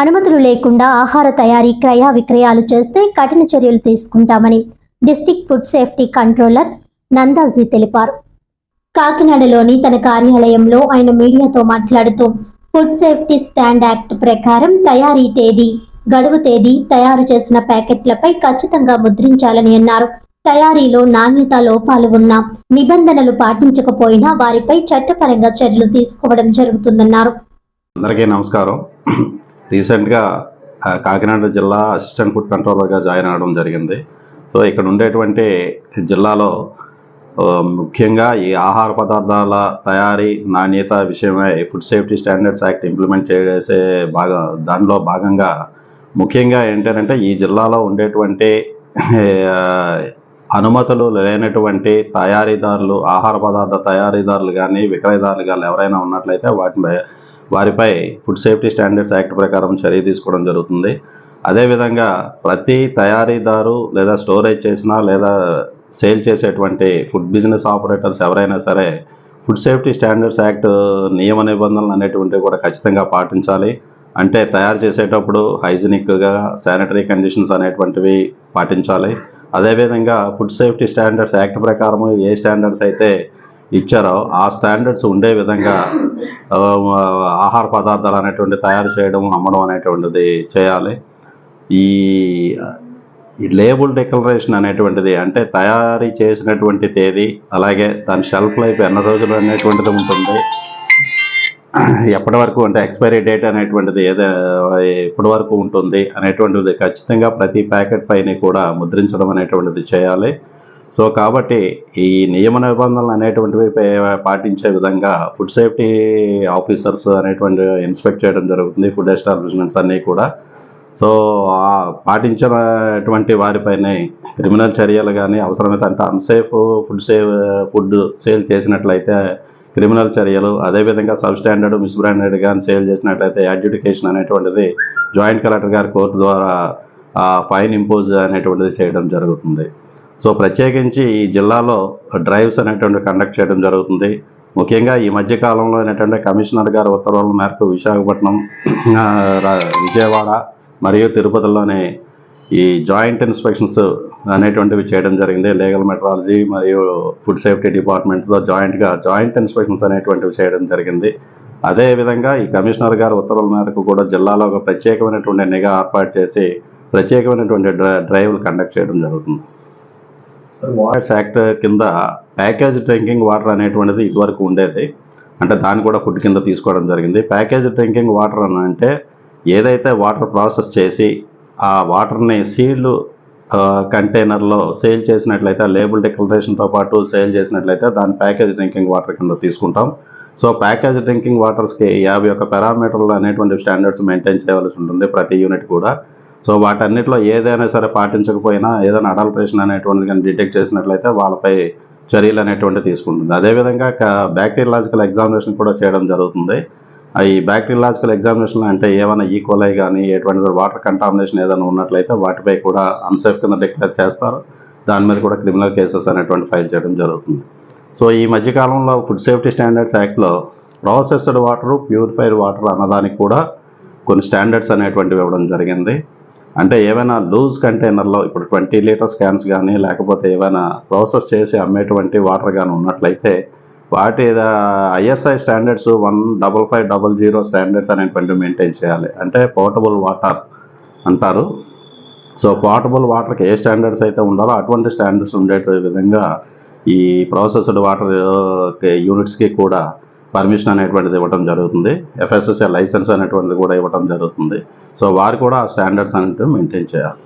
అనుమతులు లేకుండా ఆహార తయారీ క్రయ విక్రయాలు చేస్తే కఠిన చర్యలు తీసుకుంటామని district food safety controller Nandaji తెలిపారు. కాకినాడలోని తన కార్యాలయంలో ఆయన మీడియాతో మాట్లాడుతూ ఫుడ్ సేఫ్టీ స్టాండ్ యాక్ట్ ప్రకారం తయారీ తేదీ గడువు తేదీ తయారు చేసిన ప్యాకెట్లపై ఖచ్చితంగా ముద్రించాలని అన్నారు. తయారీలో నాణ్యత లోపాలు ఉన్నా నిబంధనలు పాటించకపోయినా వారిపై చట్టపరంగా చర్యలు తీసుకోవడం జరుగుతుందన్నారు. అందరికీ నమస్కారం. రీసెంట్గా కాకినాడ జిల్లా అసిస్టెంట్ ఫుడ్ కంట్రోలర్గా జాయిన్ అవ్వడం జరిగింది. సో ఇక్కడ ఉండేటువంటి జిల్లాలో ముఖ్యంగా ఈ ఆహార పదార్థాల తయారీ నాణ్యత విషయమై food safety standards act implement చేసే భాగం దానిలో భాగంగా ముఖ్యంగా ఏంటంటే ఈ జిల్లాలో ఉండేటువంటి అనుమతులు లేనటువంటి తయారీదారులు ఆహార పదార్థ తయారీదారులు కానీ విక్రయదారులు కానీ ఎవరైనా ఉన్నట్లయితే వాటిని వారిపై ఫుడ్ సేఫ్టీ స్టాండర్డ్స్ యాక్ట్ ప్రకారం చర్య తీసుకోవడం జరుగుతుంది. అదేవిధంగా ప్రతి తయారీదారు లేదా స్టోరేజ్ చేసిన లేదా సేల్ చేసేటువంటి ఫుడ్ బిజినెస్ ఆపరేటర్స్ ఎవరైనా సరే ఫుడ్ సేఫ్టీ స్టాండర్డ్స్ యాక్ట్ నియమ నిబంధనలు అనేటువంటివి కూడా ఖచ్చితంగా పాటించాలి. అంటే తయారు చేసేటప్పుడు హైజీనిక్గా శానిటరీ కండిషన్స్ అనేటువంటివి పాటించాలి. అదేవిధంగా ఫుడ్ సేఫ్టీ స్టాండర్డ్స్ యాక్ట్ ప్రకారం ఏ స్టాండర్డ్స్ అయితే ఇచ్చారో ఆ స్టాండర్డ్స్ ఉండే విధంగా ఆహార పదార్థాలు అనేటువంటి తయారు చేయడం అమ్మడం అనేటువంటిది చేయాలి. ఈ ఈ లేబుల్ డిక్లరేషన్ అనేటువంటిది అంటే తయారీ చేసినటువంటి తేదీ అలాగే దాని షెల్ఫ్ లైఫ్ ఎన్ని రోజులు అనేటువంటిది ఉంటుంది. ఎప్పటి వరకు అంటే ఎక్స్పైరీ డేట్ అనేటువంటిది ఏదో ఎప్పటి వరకు ఉంటుంది అనేటువంటిది ఖచ్చితంగా ప్రతి ప్యాకెట్ పైన కూడా ముద్రించడం అనేటువంటిది చేయాలి. సో కాబట్టి ఈ నియమ నిబంధనలు అనేటువంటివి పాటించే విధంగా ఫుడ్ సేఫ్టీ ఆఫీసర్స్ అనేటువంటి ఇన్స్పెక్ట్ చేయడం జరుగుతుంది ఫుడ్ ఎస్టాబ్లిష్మెంట్స్ అన్నీ కూడా. సో ఆ పాటించినటువంటి వారిపైనే క్రిమినల్ చర్యలు కానీ అవసరమైతే అంటే unsafe food save food sale చేసినట్లయితే క్రిమినల్ చర్యలు అదేవిధంగా సబ్ స్టాండర్డ్ మిస్బ్రాండెడ్ కానీ సేల్ చేసినట్లయితే అడ్judication అనేటువంటిది జాయింట్ కలెక్టర్ గారి కోర్టు ద్వారా ఫైన్ ఇంపోజ్ అనేటువంటిది చేయడం జరుగుతుంది. సో ప్రత్యేకించి ఈ జిల్లాలో డ్రైవ్స్ అనేటువంటి కండక్ట్ చేయడం జరుగుతుంది. ముఖ్యంగా ఈ మధ్య కాలంలో కమిషనర్ గారి ఉత్తర్వుల మేరకు విశాఖపట్నం రా- విజయవాడ మరియు తిరుపతిలోనే ఈ జాయింట్ ఇన్స్పెక్షన్స్ అనేటువంటివి చేయడం జరిగింది. లీగల్ మెట్రాలజీ మరియు ఫుడ్ సేఫ్టీ డిపార్ట్మెంట్తో జాయింట్గా జాయింట్ ఇన్స్పెక్షన్స్ అనేటువంటివి చేయడం జరిగింది. అదేవిధంగా ఈ కమిషనర్ గారి ఉత్తర్వుల మేరకు కూడా జిల్లాలో ఒక ప్రత్యేకమైనటువంటి నిఘా ఏర్పాటు చేసి ప్రత్యేకమైనటువంటి డ్రై- డ్రైవ్లు కండక్ట్ చేయడం జరుగుతుంది. వాటర్స్ యాక్ట్ కింద ప్యాకేజ్ డ్రింకింగ్ వాటర్ అనేటువంటిది ఇదివరకు ఉండేది. అంటే దాన్ని కూడా ఫుడ్ కింద తీసుకోవడం జరిగింది. ప్యాకేజ్ డ్రింకింగ్ వాటర్ అని అంటే ఏదైతే వాటర్ ప్రాసెస్ చేసి ఆ వాటర్ని సీల్డ్ కంటైనర్లో సేల్ చేసినట్లయితే లేబుల్ డిక్లరేషన్తో పాటు సేల్ చేసినట్లయితే దాని ప్యాకేజ్ డ్రింకింగ్ వాటర్ కింద తీసుకుంటాం. సో ప్యాకేజ్ డ్రింకింగ్ వాటర్స్కి యాభై ఒక్క పారామీటర్లు అనేటువంటి స్టాండర్డ్స్ మెయింటైన్ చేయవలసి ఉంటుంది ప్రతి యూనిట్ కూడా. సో వాటన్నిటిలో ఏదైనా సరే పాటించకపోయినా ఏదైనా అడల్ట్రేషన్ అనేటువంటిది కానీ డిటెక్ట్ చేసినట్లయితే వాళ్ళపై చర్యలు అనేటువంటి తీసుకుంటుంది. అదేవిధంగా బ్యాక్టీరియలాజికల్ ఎగ్జామినేషన్ కూడా చేయడం జరుగుతుంది. ఆ ఈ బ్యాక్టీరియలాజికల్ ఎగ్జామినేషన్ అంటే ఏమైనా ఈకోలై కానీ ఎటువంటి వాటర్ కంటామినేషన్ ఏదైనా ఉన్నట్లయితే వాటిపై కూడా అన్సేఫ్ కింద డిక్లేర్ చేస్తారు. దాని మీద కూడా క్రిమినల్ కేసెస్ అనేటువంటి ఫైల్ చేయడం జరుగుతుంది. సో ఈ మధ్యకాలంలో ఫుడ్ సేఫ్టీ స్టాండర్డ్స్ యాక్ట్లో ప్రాసెస్డ్ వాటర్ ప్యూరిఫైడ్ వాటర్ అన్నదానికి కూడా కొన్ని స్టాండర్డ్స్ అనేటువంటివి ఇవ్వడం జరిగింది. అంటే ఏమైనా లూజ్ కంటైనర్లో ఇప్పుడు ట్వంటీ లీటర్స్ క్యాన్స్ కానీ లేకపోతే ఏమైనా ప్రాసెస్ చేసి అమ్మేటువంటి వాటర్ కానీ ఉన్నట్లయితే వాటి ISI standards one double five double zero standards అనేటువంటివి మెయింటైన్ చేయాలి. అంటే పోర్టబుల్ వాటర్ అంటారు. సో పోర్టబుల్ వాటర్కి ఏ స్టాండర్డ్స్ అయితే ఉండాలో అటువంటి స్టాండర్డ్స్ ఉండే విధంగా ఈ ప్రాసెస్డ్ వాటర్ యూనిట్స్కి కూడా పర్మిషన్ అనేటువంటిది ఇవ్వడం జరుగుతుంది. ఎఫ్ఎస్ఎస్ఏ లైసెన్స్ అనేటువంటిది కూడా ఇవ్వడం జరుగుతుంది. సో వారు కూడా ఆ స్టాండర్డ్స్ అనేటివి మెయింటైన్ చేయాలి.